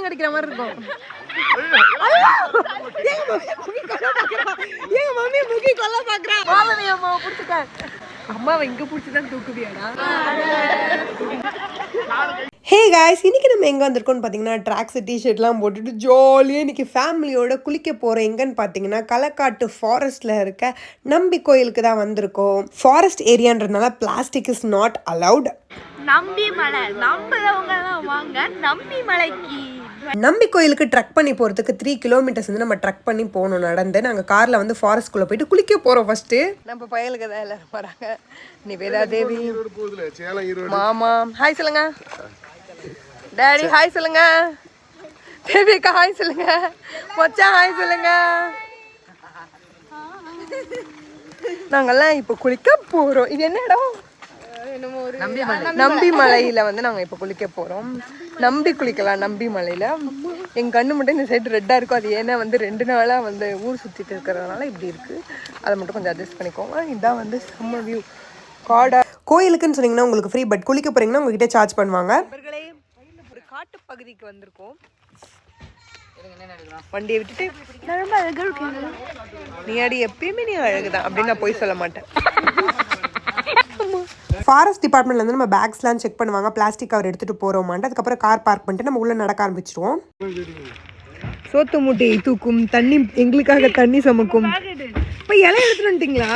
மீன் கிடைக்கிற மாதிரி இருக்கும்! எங்க மம்மி முகி கொல்ல பாக்குறா எங்க மம்மி முகி கொல்ல பாக்குறா மாமி அம்மா புடிச்சுக்க அம்மாவை இங்க புடிச்சுதான் தூக்குவியாடா? ஹே காய்ஸ் இன்னைக்கு நம்ம எங்கே வந்திருக்கோம்னு பார்த்தீங்கன்னா ட்ராக்ஸ் டிஷர்ட்லாம் போட்டுட்டு ஜாலியாக இன்னைக்கு ஃபேமிலியோட குளிக்க போகிறோம் எங்கன்னு பார்த்தீங்கன்னா களக்காட்டு ஃபாரஸ்ட்டில் இருக்க நம்பி கோயிலுக்கு தான் வந்திருக்கோம். Forest ஏரியான்றதுனால plastic is not allowed Nambi மலை. நம்புறவங்க எல்லாம் வாங்க. நம்பி மலைக்கு. நம்பி கோயிலுக்கு ட்ரக் பண்ணி போகிறதுக்கு த்ரீ கிலோமீட்டர்ஸ் வந்து நம்ம ட்ரக் பண்ணி போகணும் நடந்து. நாங்கள் காரில் வந்து ஃபாரஸ்ட்குள்ளே போயிட்டு குளிக்க போகிறோம் ஃபஸ்ட்டு நம்ம பயலுக்கு தான் எல்லாரும் வராங்க நிவேதா தேவி. மாமா. ஹாய் சொல்லுங்க. டேடி ஹாய் சொல்லுங்க. தேவிக்கா ஹாய் சொல்லுங்க. மொச்சா ஹாய் சொல்லுங்க. நாங்கெல்லாம் இப்போ குளிக்க போகிறோம் இது என்ன இடம் நம்பி மலையில வந்து நாங்க இப்போ குளிக்க போறோம். நம்பி குளிக்கலாம் நம்பி மலையில என் கண்ணு மட்டும் இந்த சைடு ரெட்டா இருக்கும். அது ஏன்னா வந்து ரெண்டு நாளா வந்து ஊர் சுத்திட்டு இருக்கிறதுனால இப்படி இருக்கு. அதை மட்டும் கொஞ்சம் அட்ஜஸ்ட் பண்ணிக்கோங்க. இதான் வந்து செம்ம வியூ காடா கோயிலுக்குன்னு சொன்னீங்கன்னா உங்களுக்கு ஃப்ரீ பட் குளிக்க போறீங்கன்னா உங்ககிட்ட சார்ஜ் பண்ணுவாங்க. ஒரு காட்டு பகுதிக்கு வந்திருக்கோம். வண்டியை விட்டுட்டு நீ அடி எப்பயுமே நீ அழகுதான் அப்படின்னு நான் போய் சொல்ல மாட்டேன். ஃபாரஸ்ட் டிபார்ட்மெண்ட்ல இருந்து நம்ம பேக்ஸ்லாம் செக் பண்ணுவாங்க. பிளாஸ்டிக் கவர் எடுத்துட்டு போறோமான்ட்டு. அதுக்கப்புறம் கார் பார்க் பண்ணிட்டு நம்ம உள்ள நடக்க ஆரம்பிச்சிருவோம். சோத்து மூட்டையை தூக்கும் தண்ணி எங்களுக்காக தண்ணி சமைக்கும். இப்போ இலை எடுத்துட்டு வந்துட்டீங்களா?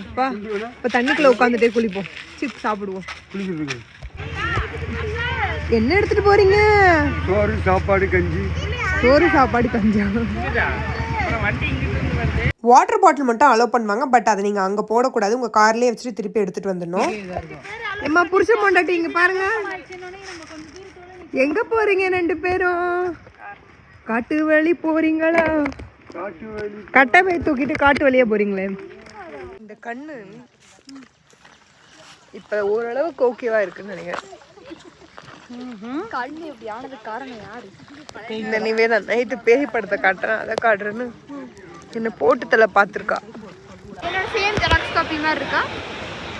அப்பா இப்போ தண்ணிக்குள்ள உட்காந்துட்டே குளிப்போம். சிப் சாப்பிடுவோம். என்ன எடுத்துட்டு போறீங்க? சோறு சாப்பாடு கஞ்சி. சோறு சாப்பாடு கஞ்சா. வாட்டர் பாட்டில் மட்டும் அலோவ் பண்ணுவாங்க பட் அதை நீங்கள் அங்கே போடக்கூடாது. உங்கள் கார்லேயே வச்சுட்டு திருப்பி எடுத்துகிட்டு வந்துடணும். எம்மா புருஷ பொண்டாட்டி இங்கே பாருங்க. எங்கே போகிறீங்க ரெண்டு பேரும்? காட்டு வழி போகிறீங்களா காட்டு வலி கட்டமை தூக்கிட்டு காட்டு வழியாக போகிறீங்களே இந்த கண்ணு இப்போ ஓரளவுக்கு ஓகேவா இருக்குன்னு நினைக்கிறேன். கண்ணு இப்படி ஆனது காரணம் யாரு? இந்த நிவேதா நைட்டு பேய் படத்தை காட்டுறேன் அதை காட்டுறேன்னு. என்ன போட்டு தலை பார்த்துருக்கா.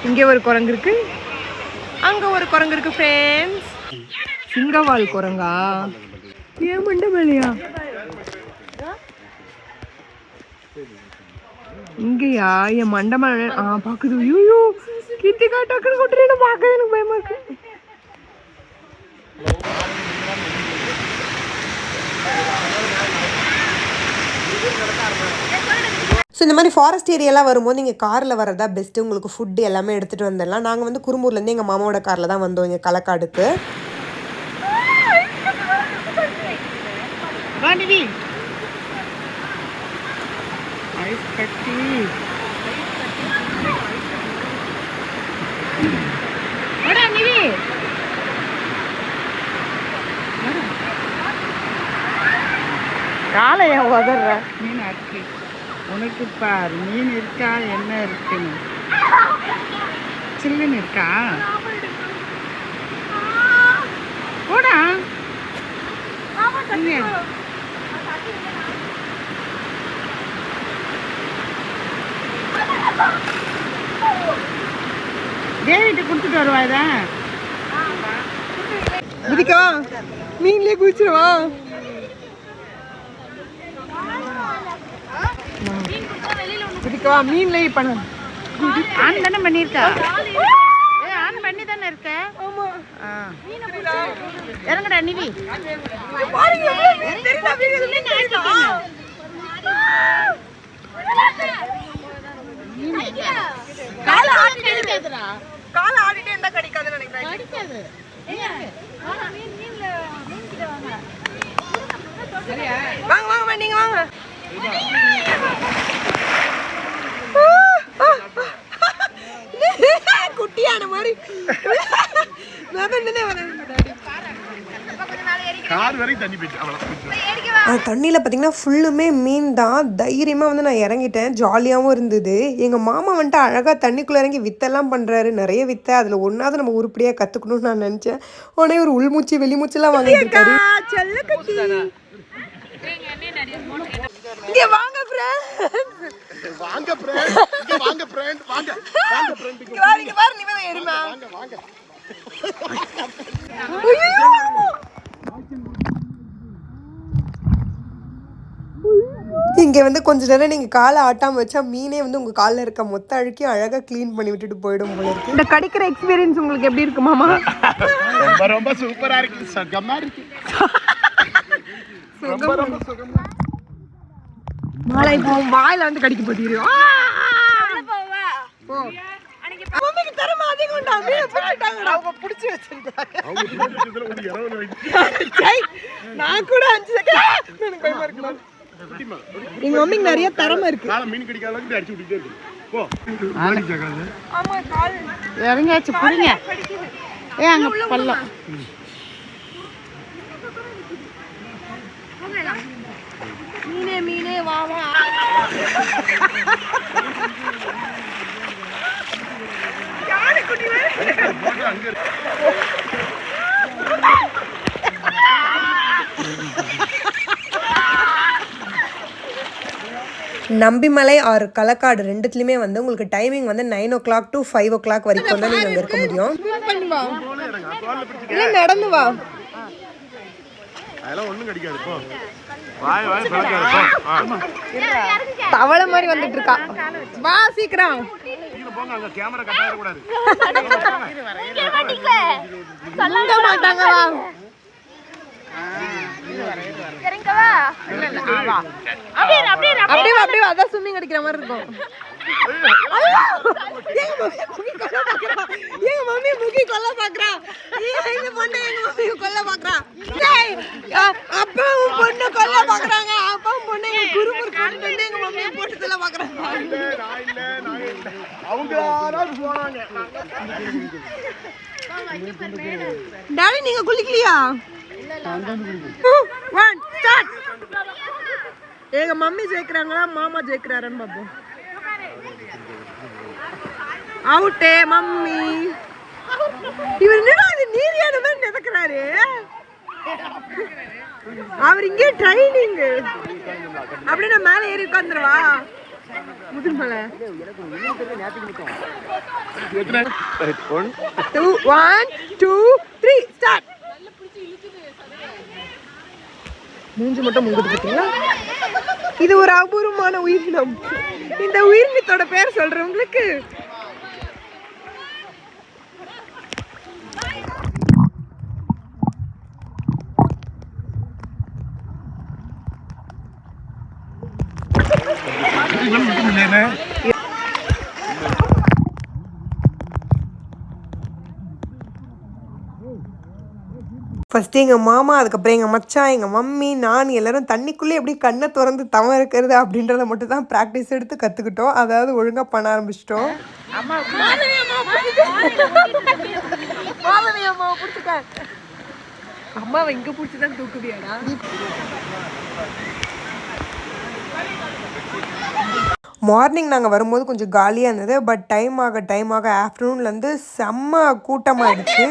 இங்கே ஒரு குரங்கு இருக்கு. அங்க ஒரு குரங்கு இருக்கு ஃப்ரெண்ட்ஸ் சிங்கவால் குரங்கா? ஏன் மண்டை மேலையா? இங்கயா? என் மண்டை மேல ஆ பாக்குது ஐயோ கித்திகா டக்குனு கொட்டுறேன்னு பார்க்கறது எனக்கு பயமா இருக்கு. ஸோ இந்த மாதிரி ஃபாரஸ்ட் ஏரியாலாம் வரும்போது நீங்கள் காரில் வரதா பெஸ்ட்டு உங்களுக்கு ஃபுட்டு எல்லாமே எடுத்துகிட்டு வந்துடலாம். நாங்கள் வந்து குறும்பூர்லேருந்து எங்கள் மாமாவோட காரில் தான் வந்தோம் இங்கே களக்காடுக்கு காலை ஏன் உதற? மீன் அருக்கு உனக்கு பார் மீன் இருக்கா என்ன இருக்குன்னு சில்லுன்னு இருக்கா? போடா. தேவிட்டு கொடுத்துட்டு வருவா வருவாய்தா குதிக்கவா? மீன்லேயே குதிச்சிருவா? குதிக்கவா மீன்லேயே பண்ண. ஆன் தானே பண்ணியிருக்கா? ஏ ஆன் பண்ணி தானே இருக்க. இறங்குடா நிவி. காலை ஆடிட்டே இருந்தா கிடைக்காதுன்னு நினைக்கிறேன். வாங்க. வாங்க வாங்க, நீங்க வாங்க குட்டியான மாதிரி நான் தானே வரேன் கார் வரைக்கும் தண்ணி போயிடுச்சு அவ்வளோ அந்த தண்ணியில் பார்த்தீங்கன்னா ஃபுல்லுமே மீன் தான். தைரியமாக வந்து நான் இறங்கிட்டேன். ஜாலியாகவும் இருந்தது. எங்கள் மாமா வந்துட்டு அழகாக தண்ணிக்குள்ளே இறங்கி வித்தெல்லாம் பண்ணுறாரு நிறைய வித்தை. அதில் ஒன்றாவது நம்ம உருப்படியாக கற்றுக்கணும்னு நான் நினச்சேன். உடனே ஒரு உள்மூச்சு வெளிமூச்செல்லாம் வாங்கிட்டு இருக்காரு. இங்கே வாங்க ஃப்ரெண்ட் வாங்க ஃப்ரெண்ட் வாங்க ஃப்ரெண்ட் வாங்க. வாங்க ஃப்ரெண்ட் இங்க வாங்க. பாரு நீ வந்து ஏறுமா. வாங்க வாங்க. ஐயோ இங்கே வந்து கொஞ்ச நேரம் நீங்கள் காலை ஆட்டாம வச்சா மீனே வந்து உங்க கால இருக்க மொத்த அழுக்கி அழகாக க்ளீன் பண்ணி விட்டுட்டு போயிடும் போல இருக்கு. இந்த கிடைக்கிற எக்ஸ்பீரியன்ஸ் உங்களுக்கு எப்படி இருக்கு மாமா? ரொம்ப ரொம்ப சூப்பராக இருக்கு. சுகமாக இருக்கு. சுகம் ரொம்ப சுகமாக மாலை இப்போ வாயில வந்து கடிக்க போதிரும் மம்மிக்கு தரமா? அதிகம்டா மீனை பிடிச்சிட்டாங்கடா அவங்க பிடிச்சி சை, நான் கூட அஞ்சு செகண்ட் எனக்கு பயமா இருக்கலாம் எங்க மம்மிக்கு நிறைய திறமை இருக்கு. காலை மீன் கடிக்காத அளவுக்கு அடிச்சு விட்டுட்டே இருக்கு. போ. மாணிக்க ஜகாது ஆமா கால் இறங்கியாச்சு புரிங்க ஏ அங்க பள்ளம். மீனே வா. வா நம்பிமலை ஆர் களக்காடு ரெண்டுத்துலையுமே வந்து உங்களுக்கு டைமிங் வந்து nine o'clock to five o'clock வரைக்கும் தான் நீங்கள் அங்கே இருக்க முடியும். இல்லை நடந்து வா அதெல்லாம் ஒண்ணும் கடிக்காது தவளை மாதிரி வந்துட்டு இருக்கா? வா சீக்கிரம். சொல்ல மாட்டாங்க வா. அப்படியே அப்படியே அப்படியே. அதான் ஸ்விம்மிங் அடிக்கிற மாதிரி இருக்கும்! எங்க மம்மி முகி கொல்ல பாக்குறா. கொல்ல இந்த பொண்ணு எங்க மம்மி கொல்ல பாக்குறா. அப்பாவும் பொண்ணு கொல்ல பாக்குறாங்க. அப்பாவும் பொண்ணு எங்க குறுமுறு கொண்டுட்டு வந்து எங்க மம்மியை போட்டு கொல்ல பாக்குறாங்க. அவங்க யாராவது போனாங்க டாடி நீங்க குளிக்கலையா Two, one, எங்க மம்மி ஜெயிக்கிறாங்களா மாமா ஜெயிக்கிறாரன்னு பாப்போம் அவுட்டே மம்மி. இவர் என்னடா இது நீரியான மாதிரி மிதக்கிறாரு அவர் இங்கே ட்ரைனிங் அப்படியே நான் மேலே ஏறி உட்காந்துருவா one two one two three start மூஞ்சி மட்டும் முங்குது பார்த்தீங்களா இது ஒரு அபூர்வமான உயிரினம். இந்த உயிரினத்தோட பேர் சொல்றவங்களுக்கு ஃபஸ்ட்டு எங்கள் மாமா அதுக்கப்புறம் எங்கள் மச்சான் எங்கள் மம்மி நான் எல்லாரும் தண்ணிக்குள்ளே எப்படி கண்ணை திறந்து தவம் இருக்கிறது அப்படின்றத மட்டும் தான் ப்ராக்டிஸ் எடுத்து கற்றுக்கிட்டோம் அதாவது ஒழுங்காக பண்ண ஆரம்பிச்சிட்டோம். அம்மாவை இங்கே பிடிச்சி தான் தூக்குவியாடா? மார்னிங் நாங்கள் வரும்போது கொஞ்சம் காலியாக இருந்தது பட் டைம் ஆக டைம் ஆக ஆஃப்டர்நூன்லேருந்து செம்ம கூட்டமாயிடுச்சு.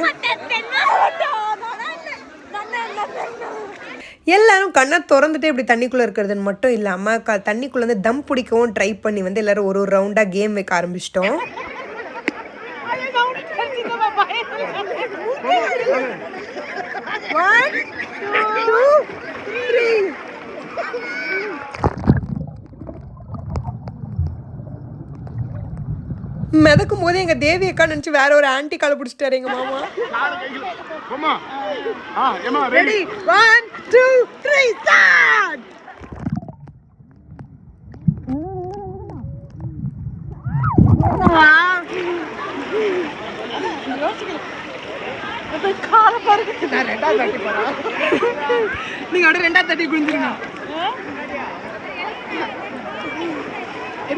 எல்லாரும் கண்ணை திறந்துட்டு இப்படி தண்ணிக்குள்ளே இருக்கிறதுன்னு மட்டும் இல்லாமல் க தண்ணிக்குள்ளே வந்து தம் பிடிக்கவும் ட்ரை பண்ணி வந்து எல்லாரும் ஒரு ஒரு ரவுண்டாக கேம் வைக்க ஆரம்பிச்சிட்டோம். மிதக்கும் போது எங்கள் தேவி அக்கா நினச்சி வேற ஒரு ஆன்டி காலை பிடிச்சிட்டாரு எங்கள் மாமா. காலை ready? One, two, three, start! நான் ரெண்டாவது தட்டி போறேன் நீங்க அப்படியே ரெண்டா தட்டி குடிஞ்சிருங்க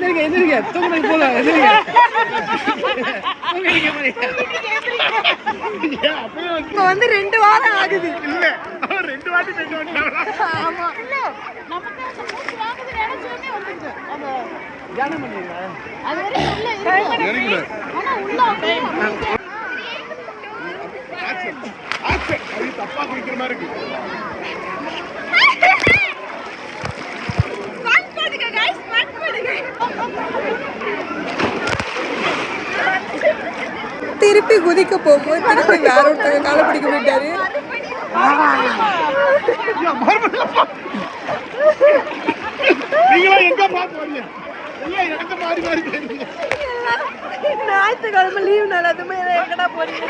எந்திரிங்க எந்திரிங்க. தூங்குறது போல எந்திரிங்க. இப்போ வந்து ரெண்டு வாரம் ஆகுது. இல்ல ரெண்டு வாட்டி போயிட்டு வந்தாங்களா ஆமா. நமக்கு அந்த மூச்சு வாங்குது நினைச்ச உடனே வந்துருச்சு. அந்த தியானம் பண்ணீங்களா அது வரைக்கும் உள்ள இருக்கு வெரி குட் ஆனா உள்ள அப்படியே ஆக்சன் ஆக்சன் அது தப்பா குடிக்கிற மாதிரி இருக்கு. திருப்பி குதிக்க போகும்போது திருப்பி வேற ஒருத்தங்க காலை பிடிக்க போயிட்டாரு. ஞாயிற்றுக்கிழமை லீவ் நாள் எங்கடா போறீங்க?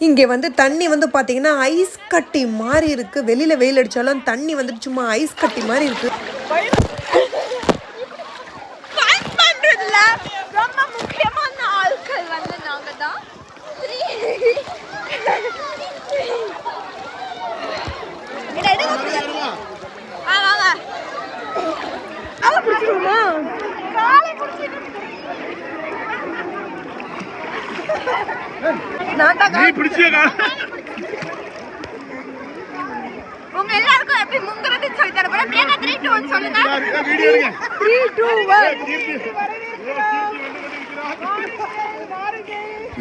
இங்கே வந்து தண்ணி வந்து பார்த்தீங்கன்னா ஐஸ் கட்டி மாதிரி இருக்கு. வெளியில் வெயில் அடிச்சாலும் தண்ணி வந்துட்டு சும்மா ஐஸ் கட்டி மாதிரி இருக்கு ஃபன் பண்றதுல ரொம்ப முக்கியமான ஆட்கள் வந்து நாங்க தான் நீ பிடிச்சியா உங்க எல்லாருக்கும் எப்படி முங்குறது சொல்லி தர போறேன் பிரியங்கா த்ரீ டூ ஒன் சொல்லுங்க வீடியோ எடுங்க. த்ரீ டூ ஒன்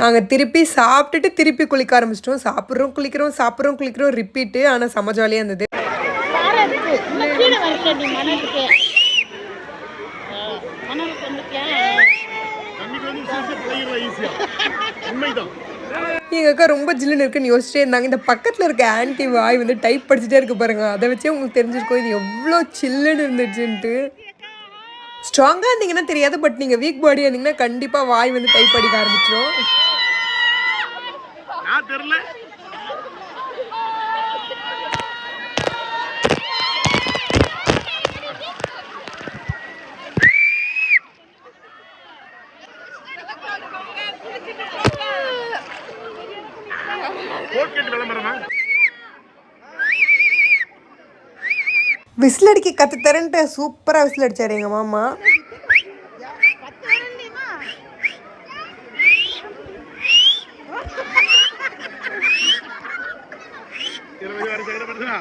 நாங்கள் திருப்பி சாப்பிட்டுட்டு திருப்பி குளிக்க ஆரம்பிச்சிட்டோம். சாப்பிட்றோம் குளிக்கிறோம் சாப்பிட்றோம் குளிக்கிறோம் ரிப்பீட்டு ஆனால் செம ஜாலியாக இருந்தது. எங்கள் அக்கா ரொம்ப ஜில்லுன்னு இருக்குன்னு யோசிச்சிட்டே இருந்தாங்க. இந்த பக்கத்தில் இருக்க ஆன்டி வாய் வந்து டைப் படிச்சுட்டே இருக்கு பாருங்க. அதை வச்சே உங்களுக்கு தெரிஞ்சிருக்கோம். இது எவ்வளோ சில்லுன்னு இருந்துச்சுன்ட்டு. ஸ்ட்ராங்காக இருந்தீங்கன்னா தெரியாது பட் நீங்கள் வீக் பாடியாக இருந்தீங்கன்னா கண்டிப்பாக வாய் வந்து டைப் அடிக்க ஆரம்பிச்சிடும் நான் தெரியல விசில் அடிக்க கற்று தரேன்ட்டு சூப்பராக விசில் அடிச்சார் எங்கள் மாமா. இருபது வரை சைடு பண்ணுறா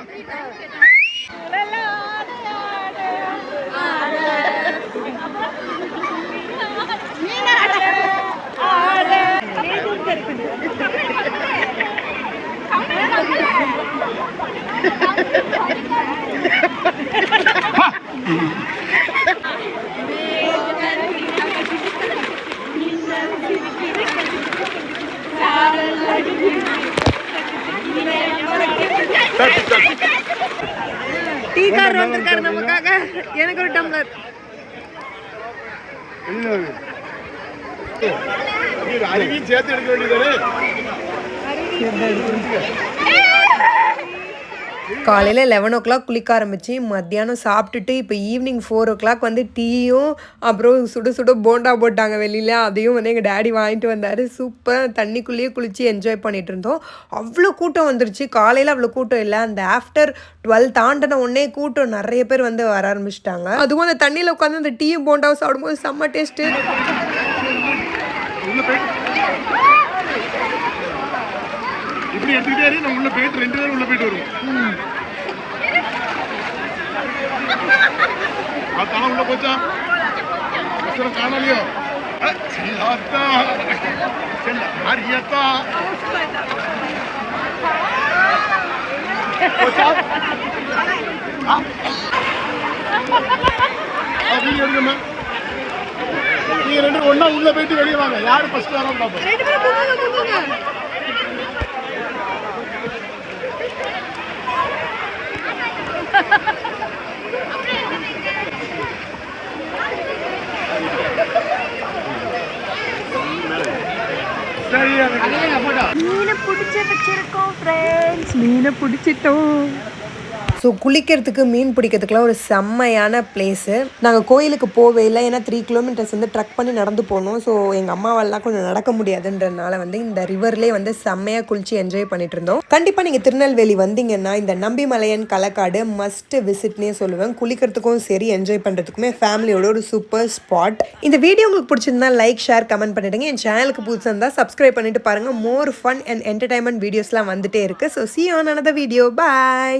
டீ கார் வந்திருக்காரு நமக்காக. எனக்கு ஒரு டம்ளர் அருவியும் சேர்த்து எடுக்க வேண்டியதானே காலையில் லெவன் ஓ கிளாக் குளிக்க ஆரம்பித்து மத்தியானம் சாப்பிட்டுட்டு இப்போ ஈவினிங் ஃபோர் ஓ கிளாக் வந்து டீயும் அப்புறம் சுட சுட போண்டா போட்டாங்க வெளியில். அதையும் வந்து எங்கள் டேடி வாங்கிட்டு வந்தார். சூப்பராக தண்ணிக்குள்ளேயே குளித்து என்ஜாய் பண்ணிகிட்டு இருந்தோம். அவ்வளோ கூட்டம் வந்துருச்சு. காலையில் அவ்வளோ கூட்டம் இல்லை. அந்த ஆஃப்டர் டுவெல் தாண்டின உடனே கூட்டம் நிறைய பேர் வந்து வர ஆரம்பிச்சிட்டாங்க. அதுவும் அந்த தண்ணியில் உட்காந்து அந்த டீயும் போண்டாவும் சாப்பிடும்போது செம்ம டேஸ்ட்டு இப்படி எடுத்துக்கிட்டே இரு, நான் உள்ள போயிட்டு ரெண்டு பேரும் உள்ள போயிட்டு வருவோம் அதான் உள்ள போச்சா அவசரம் காணலையோ சில்லாத்தா. செல்ல, மாரியத்தா. போச்சா? வீடியோ எடுங்கம்மா. நீங்க ரெண்டு ஒண்ணா உள்ள போயிட்டு வெளியே வாங்க யாரு ஃபர்ஸ்ட் வரோம் பாப்போம் மீனை பிடிச்சி வச்சிருக்கோம் ஃப்ரெண்ட்ஸ் மீனை பிடிச்சிட்டோம் ஸோ குளிக்கிறதுக்கு மீன் பிடிக்கிறதுக்குலாம் ஒரு செம்மையான பிளேஸு நாங்கள் கோயிலுக்கு போவே இல்லை. ஏன்னா த்ரீ கிலோமீட்டர்ஸ் வந்து ட்ரக் பண்ணி நடந்து போனோம் ஸோ எங்கள் அம்மாவெல்லாம் கொஞ்சம் நடக்க முடியாதுன்றனால வந்து இந்த ரிவர்லேயே வந்து செம்மையாக குளிச்சு என்ஜாய் பண்ணிட்டு இருந்தோம். கண்டிப்பாக நீங்கள் திருநெல்வேலி வந்தீங்கன்னா இந்த நம்பிமலையன் களக்காடு மஸ்ட் விசிட்னே சொல்லுவேன். குளிக்கிறதுக்கும் சரி என்ஜாய் பண்ணுறதுக்குமே ஃபேமிலியோட ஒரு சூப்பர் ஸ்பாட் இந்த வீடியோ உங்களுக்கு பிடிச்சிருந்தா லைக் ஷேர் கமெண்ட் பண்ணிடுங்க. என் சேனலுக்கு புதுசாக இருந்தால் சப்ஸ்கிரைப் பண்ணிட்டு பாருங்கள் மோர் ஃபன் அண்ட் என்டர்டைன்மெண்ட் வீடியோஸ்லாம் வந்துட்டே இருக்குது so see on another video bye